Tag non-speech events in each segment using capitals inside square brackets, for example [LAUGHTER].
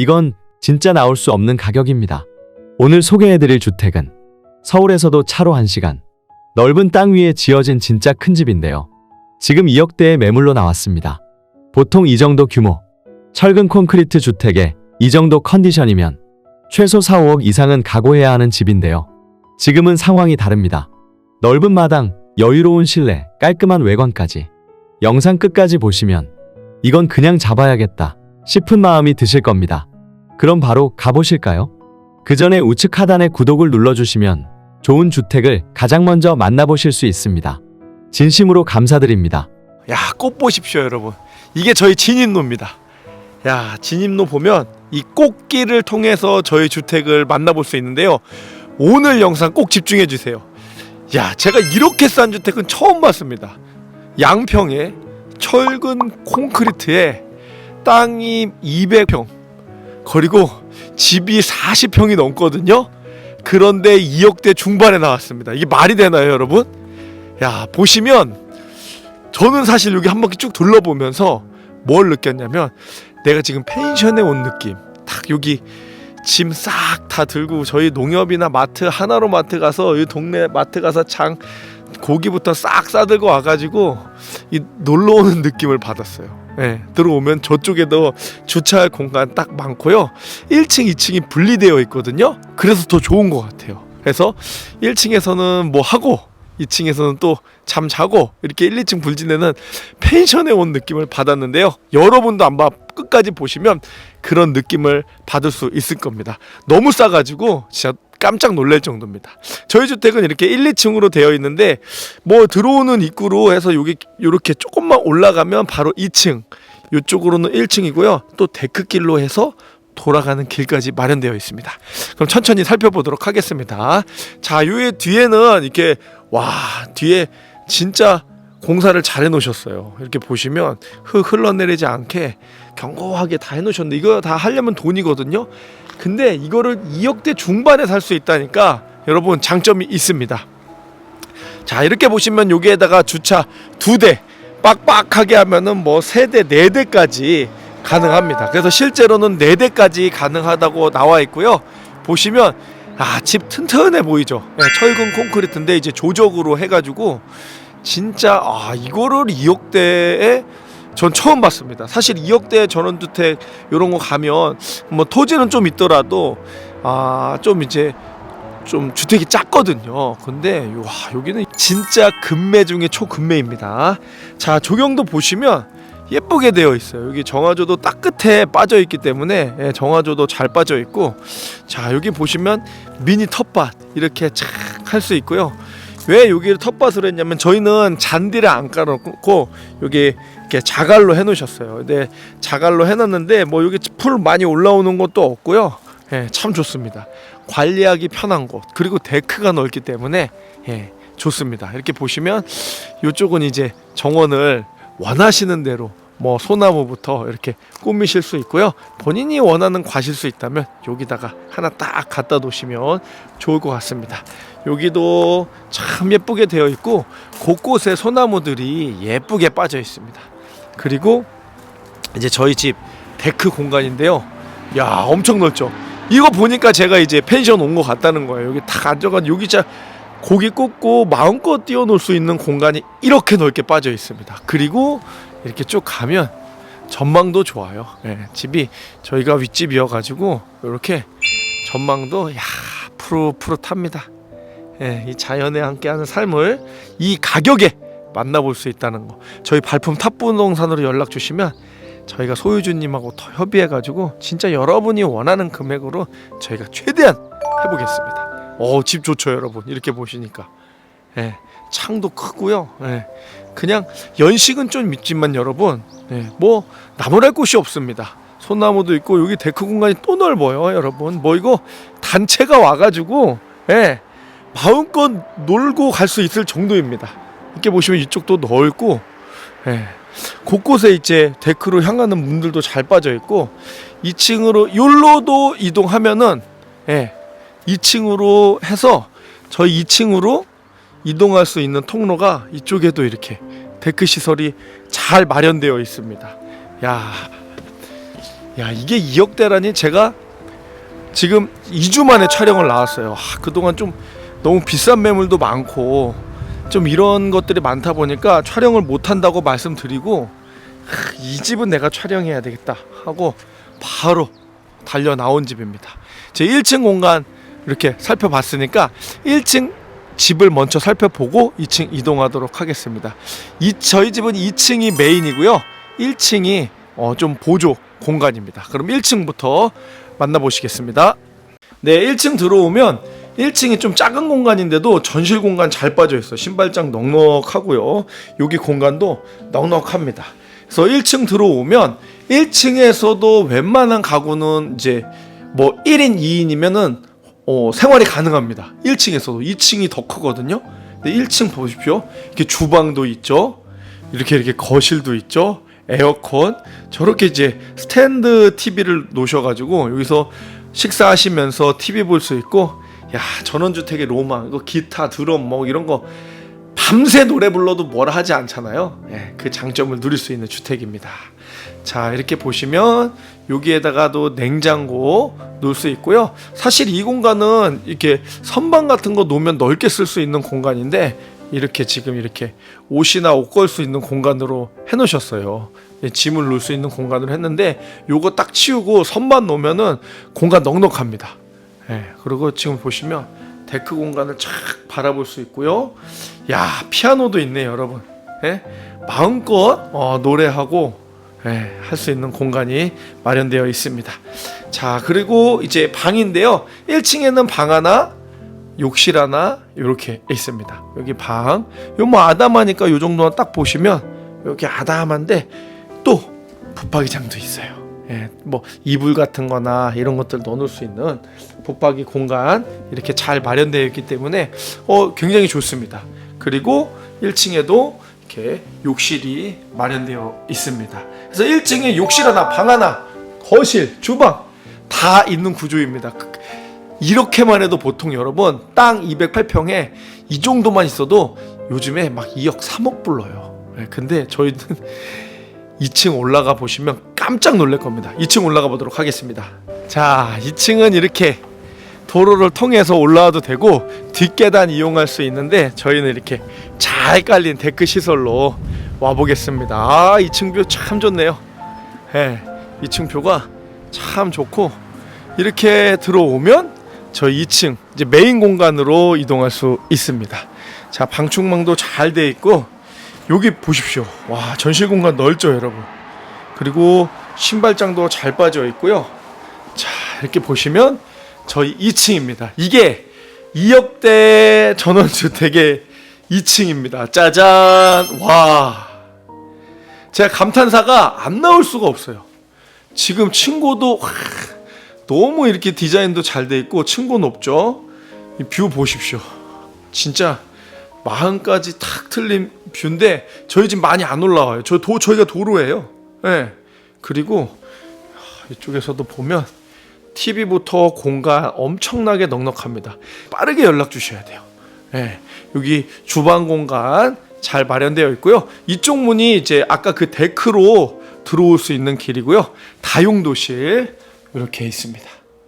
이건 진짜 나올 수 없는 가격입니다. 오늘 소개해드릴 주택은 서울에서도 차로 1시간, 넓은 땅 위에 지어진 진짜 큰 집인데요. 지금 2억대의 매물로 나왔습니다. 보통 이 정도 규모, 철근 콘크리트 주택에 이 정도 컨디션이면 최소 4, 5억 이상은 각오해야 하는 집인데요. 지금은 상황이 다릅니다. 넓은 마당, 여유로운 실내, 깔끔한 외관까지. 영상 끝까지 보시면 이건 그냥 잡아야겠다 싶은 마음이 드실 겁니다. 그럼 바로 가보실까요? 그 전에 우측 하단에 구독을 눌러주시면 좋은 주택을 가장 먼저 만나보실 수 있습니다. 진심으로 감사드립니다. 야, 꽃 보십시오, 여러분. 이게 저희 진입로입니다. 야, 진입로 보면 이 꽃길을 통해서 저희 주택을 만나볼 수 있는데요. 오늘 영상 꼭 집중해 주세요. 야, 제가 이렇게 싼 주택은 처음 봤습니다. 양평에 철근 콘크리트에 땅이 200평 그리고 집이 40평이 넘거든요. 그런데 2억대 중반에 나왔습니다. 이게 말이 되나요, 여러분? 야, 보시면 저는 사실 여기 한 바퀴 쭉 둘러보면서 뭘 느꼈냐면 내가 지금 펜션에 온 느낌. 딱 여기 짐 싹 다 들고 저희 농협이나 마트 하나로 마트 가서 이 동네 마트 가서 장 고기부터 싹 싸들고 와가지고 이 놀러 오는 느낌을 받았어요. 예, 들어오면 저쪽에도 주차할 공간 딱 많고요. 1층, 2층이 분리되어 있거든요. 그래서 더 좋은 것 같아요. 그래서 1층에서는 뭐 하고 2층에서는 또 잠 자고 이렇게 1, 2층 불지내는 펜션에 온 느낌을 받았는데요. 여러분도 한번 끝까지 보시면 그런 느낌을 받을 수 있을 겁니다. 너무 싸가지고 진짜 깜짝 놀랄 정도입니다. 저희 주택은 이렇게 1, 2층으로 되어 있는데 뭐 들어오는 입구로 해서 여기 이렇게 조금만 올라가면 바로 2층, 이쪽으로는 1층이고요. 또 데크길로 해서 돌아가는 길까지 마련되어 있습니다. 그럼 천천히 살펴보도록 하겠습니다. 자, 요 뒤에는 이렇게 와 뒤에 진짜 공사를 잘 해놓으셨어요. 이렇게 보시면 흙 흘러내리지 않게 견고하게 다 해놓으셨는데 이거 다 하려면 돈이거든요. 근데 이거를 2억대 중반에 살 수 있다니까 여러분 장점이 있습니다. 자 이렇게 보시면 여기에다가 주차 두 대 빡빡하게 하면은 뭐 세 대 네 대까지 가능합니다. 그래서 실제로는 네 대까지 가능하다고 나와 있고요. 보시면 아 집 튼튼해 보이죠. 네, 철근 콘크리트인데 이제 조적으로 해가지고 진짜 아 이거를 2억대에 전 처음 봤습니다. 사실 2억대 전원주택 이런 거 가면 뭐 토지는 좀 있더라도 아 좀 이제 좀 주택이 작거든요. 근데 와 여기는 진짜 금매 중에 초금매입니다. 자 조경도 보시면 예쁘게 되어 있어요. 여기 정화조도 딱 끝에 빠져 있기 때문에 예, 정화조도 잘 빠져 있고 자 여기 보시면 미니 텃밭 이렇게 착할수 있고요. 왜 여기를 텃밭으로 했냐면 저희는 잔디를 안 깔아놓고 여기 이렇게 자갈로 해놓으셨어요. 근데 자갈로 해놨는데 뭐 여기 풀 많이 올라오는 것도 없고요. 예, 참 좋습니다. 관리하기 편한 곳 그리고 데크가 넓기 때문에 예, 좋습니다. 이렇게 보시면 이쪽은 이제 정원을 원하시는 대로 뭐 소나무부터 이렇게 꾸미실 수 있고요. 본인이 원하는 과실 수 있다면 여기다가 하나 딱 갖다 놓으시면 좋을 것 같습니다. 여기도 참 예쁘게 되어 있고 곳곳에 소나무들이 예쁘게 빠져 있습니다. 그리고 이제 저희 집 데크 공간인데요. 야 엄청 넓죠. 이거 보니까 제가 이제 펜션 온 것 같다는 거예요. 여기 딱 앉아가 여기 진짜 고기 굽고 마음껏 뛰어놀 수 있는 공간이 이렇게 넓게 빠져 있습니다. 그리고 이렇게 쭉 가면 전망도 좋아요. 예, 집이 저희가 윗집이어 가지고 이렇게 전망도 야 푸릇푸릇합니다. 예, 이 자연에 함께하는 삶을 이 가격에 만나볼 수 있다는 거. 저희 발품 탑부동산으로 연락 주시면 저희가 소유주님하고 더 협의해가지고 진짜 여러분이 원하는 금액으로 저희가 최대한 해보겠습니다. 어, 집 좋죠, 여러분. 이렇게 보시니까. 예, 창도 크고요. 예, 그냥 연식은 좀 있지만 여러분, 예, 뭐 나무랄 곳이 없습니다. 소나무도 있고 여기 데크 공간이 또 넓어요, 여러분. 뭐 이거 단체가 와가지고 예, 마음껏 놀고 갈 수 있을 정도입니다. 이렇게 보시면 이쪽도 넓고 예, 곳곳에 이제 데크로 향하는 문들도 잘 빠져 있고 2층으로 욜로도 이동하면은 예, 2층으로 해서 저희 2층으로 이동할 수 있는 통로가 이쪽에도 이렇게 데크 시설이 잘 마련되어 있습니다. 야, 야 이게 2억대라니 제가 지금 2주 만에 촬영을 나왔어요. 아, 그동안 좀 너무 비싼 매물도 많고 좀 이런 것들이 많다 보니까 촬영을 못 한다고 말씀드리고 하, 이 집은 내가 촬영해야 되겠다 하고 바로 달려 나온 집입니다. 제 1층 공간 이렇게 살펴봤으니까 1층 집을 먼저 살펴보고 2층 이동하도록 하겠습니다. 이 저희 집은 2층이 메인이고요. 1층이 어, 좀 보조 공간입니다. 그럼 1층부터 만나보시겠습니다. 네, 1층 들어오면 1층이 좀 작은 공간인데도 전실 공간 잘 빠져 있어. 신발장 넉넉하고요. 여기 공간도 넉넉합니다. 그래서 1층 들어오면 1층에서도 웬만한 가구는 이제 뭐 1인 2인이면은 어, 생활이 가능합니다. 1층에서도 2층이 더 크거든요. 근데 1층 보십시오. 이렇게 주방도 있죠. 이렇게 이렇게 거실도 있죠. 에어컨 저렇게 이제 스탠드 TV를 놓으셔가지고 여기서 식사하시면서 TV 볼 수 있고 야 전원주택의 로망 이거 기타 드럼 뭐 이런 거 밤새 노래 불러도 뭐라 하지 않잖아요. 예, 그 장점을 누릴 수 있는 주택입니다. 자 이렇게 보시면 여기에다가도 냉장고 놓을 수 있고요. 사실 이 공간은 이렇게 선반 같은 거 놓으면 넓게 쓸 수 있는 공간인데 이렇게 지금 이렇게 옷이나 옷 걸 수 있는 공간으로 해놓으셨어요. 예, 짐을 놓을 수 있는 공간으로 했는데 요거 딱 치우고 선반 놓으면은 공간 넉넉합니다. 예, 그리고 지금 보시면 데크 공간을 쫙 바라볼 수 있고요. 야 피아노도 있네 요 여러분. 예? 마음껏 어, 노래하고 예, 할수 있는 공간이 마련되어 있습니다. 자 그리고 이제 방인데요. 1층에는 방 하나, 욕실 하나 이렇게 있습니다. 여기 방. 요뭐 아담하니까 요 정도만 딱 보시면 여기 아담한데 또 붙박이장도 있어요. 예, 뭐 이불 같은 거나 이런 것들 넣어놓을 수 있는 붙박이 공간 이렇게 잘 마련되어 있기 때문에 어, 굉장히 좋습니다. 그리고 1층에도 이렇게 욕실이 마련되어 있습니다. 그래서 1층에 욕실 하나, 방 하나, 거실, 주방 다 있는 구조입니다. 그- 이렇게만 해도 보통 여러분 땅 208평에 이 정도만 있어도 요즘에 막 2억 3억 불러요. 예, 근데 저희는 2층 올라가 보시면 깜짝 놀랄 겁니다. 2층 올라가 보도록 하겠습니다. 자, 2층은 이렇게 도로를 통해서 올라와도 되고 뒷계단 이용할 수 있는데 저희는 이렇게 잘 깔린 데크 시설로 와 보겠습니다. 아, 2층 뷰 참 좋네요. 예, 2층 뷰가 참 좋고 이렇게 들어오면 저희 2층 이제 메인 공간으로 이동할 수 있습니다. 자, 방충망도 잘 돼 있고 여기 보십시오. 와, 전실 공간 넓죠, 여러분. 그리고 신발장도 잘 빠져 있고요. 자, 이렇게 보시면 저희 2층입니다. 이게 2억대 전원주택의 2층입니다. 짜잔! 와. 제가 감탄사가 안 나올 수가 없어요. 지금 층고도 와, 너무 이렇게 디자인도 잘 돼 있고 층고 높죠. 이뷰 보십시오. 진짜 마흔까지 탁 틀린 뷰인데 저희 집 많이 안 올라와요. 저 도 저희가 도로예요. 예. 그리고 하, 이쪽에서도 보면 TV부터 공간 엄청나게 넉넉합니다. 빠르게 연락 주셔야 돼요. 예. 여기 주방 공간 잘 마련되어 있고요. 이쪽 문이 이제 아까 그 데크로 들어올 수 있는 길이고요. 다용도실 이렇게 있습니다.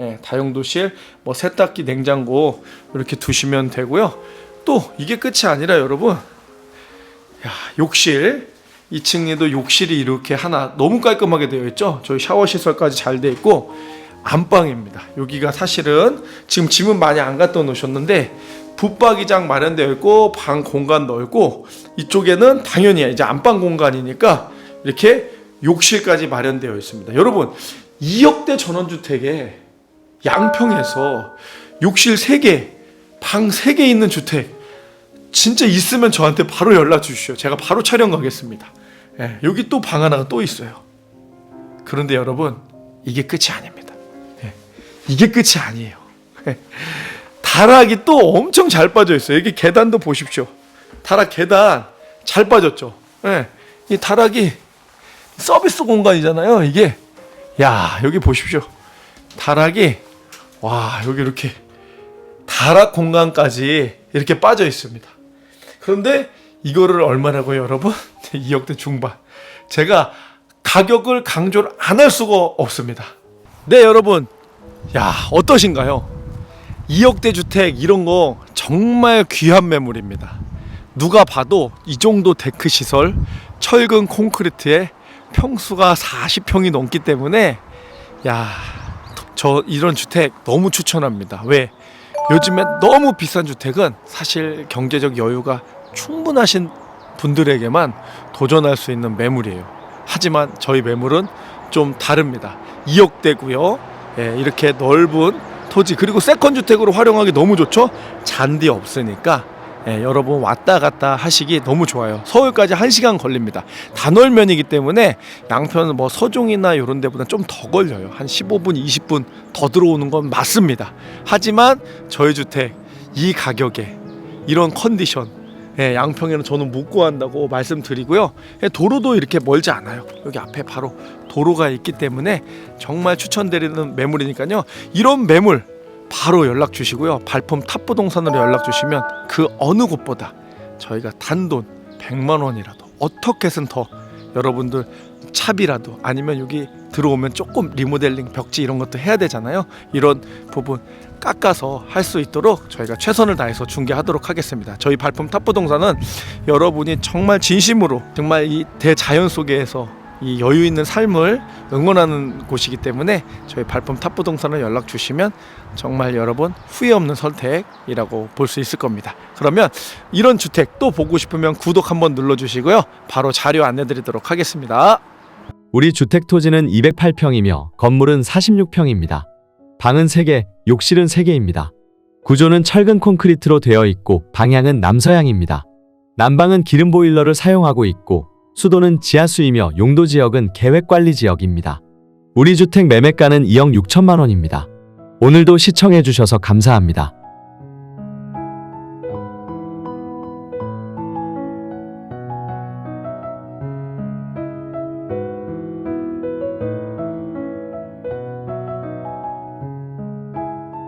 예, 다용도실 뭐 세탁기, 냉장고 이렇게 두시면 되고요. 또 이게 끝이 아니라 여러분, 야 욕실 2층에도 욕실이 이렇게 하나 너무 깔끔하게 되어 있죠. 저희 샤워 시설까지 잘 되어 있고 안방입니다. 여기가 사실은 지금 짐은 많이 안 갖다 놓으셨는데 붙박이장 마련되어 있고 방 공간 넓고 이쪽에는 당연히 이제 안방 공간이니까 이렇게 욕실까지 마련되어 있습니다. 여러분 2억대 전원주택에 양평에서 욕실 3개, 방 3개 있는 주택 진짜 있으면 저한테 바로 연락 주시오. 제가 바로 촬영 가겠습니다. 예, 여기 또 방 하나가 또 있어요. 그런데 여러분 이게 끝이 아닙니다. 예, 이게 끝이 아니에요. 예, 다락이 또 엄청 잘 빠져 있어요. 여기 계단도 보십시오. 다락 계단 잘 빠졌죠. 예, 이 다락이 서비스 공간이잖아요. 이게 야 여기 보십시오. 다락이 와 여기 이렇게 다락 공간까지 이렇게 빠져 있습니다. 그런데 이거를 얼마라고요, 여러분? [LAUGHS] 2억대 중반. 제가 가격을 강조를 안 할 수가 없습니다. 네, 여러분. 야, 어떠신가요? 2억대 주택 이런 거 정말 귀한 매물입니다. 누가 봐도 이 정도 데크 시설, 철근 콘크리트에 평수가 40평이 넘기 때문에 야, 저 이런 주택 너무 추천합니다. 왜? 요즘에 너무 비싼 주택은 사실 경제적 여유가 충분하신 분들에게만 도전할 수 있는 매물이에요. 하지만 저희 매물은 좀 다릅니다. 2억대고요. 예, 이렇게 넓은 토지 그리고 세컨 주택으로 활용하기 너무 좋죠. 잔디 없으니까 예, 여러분 왔다 갔다 하시기 너무 좋아요. 서울까지 1시간 걸립니다. 단월면이기 때문에 양평은 뭐 서종이나 이런 데보다 좀 더 걸려요. 한 15분, 20분 더 들어오는 건 맞습니다. 하지만 저희 주택 이 가격에 이런 컨디션 예, 양평에는 저는 못 구한다고 말씀드리고요. 예, 도로도 이렇게 멀지 않아요. 여기 앞에 바로 도로가 있기 때문에 정말 추천드리는 매물이니까요. 이런 매물 바로 연락 주시고요. 발품 탑부동산으로 연락 주시면 그 어느 곳보다 저희가 단돈 100만 원이라도 어떻게 해서는 더 여러분들 차비라도 아니면 여기 들어오면 조금 리모델링 벽지 이런 것도 해야 되잖아요. 이런 부분 깎아서 할 수 있도록 저희가 최선을 다해서 중개하도록 하겠습니다. 저희 발품 탑부동산은 여러분이 정말 진심으로 정말 이 대자연 속에서 이 여유 있는 삶을 응원하는 곳이기 때문에 저희 발품 탑부동산을 연락 주시면 정말 여러분 후회 없는 선택이라고 볼 수 있을 겁니다. 그러면 이런 주택 또 보고 싶으면 구독 한번 눌러주시고요. 바로 자료 안내드리도록 하겠습니다. 우리 주택 토지는 208평이며 건물은 46평입니다. 방은 3개, 욕실은 3개입니다. 구조는 철근 콘크리트로 되어 있고 방향은 남서향입니다. 난방은 기름 보일러를 사용하고 있고 수도는 지하수이며 용도 지역은 계획관리 지역입니다. 우리 주택 매매가는 2억 6천만 원입니다. 오늘도 시청해 주셔서 감사합니다.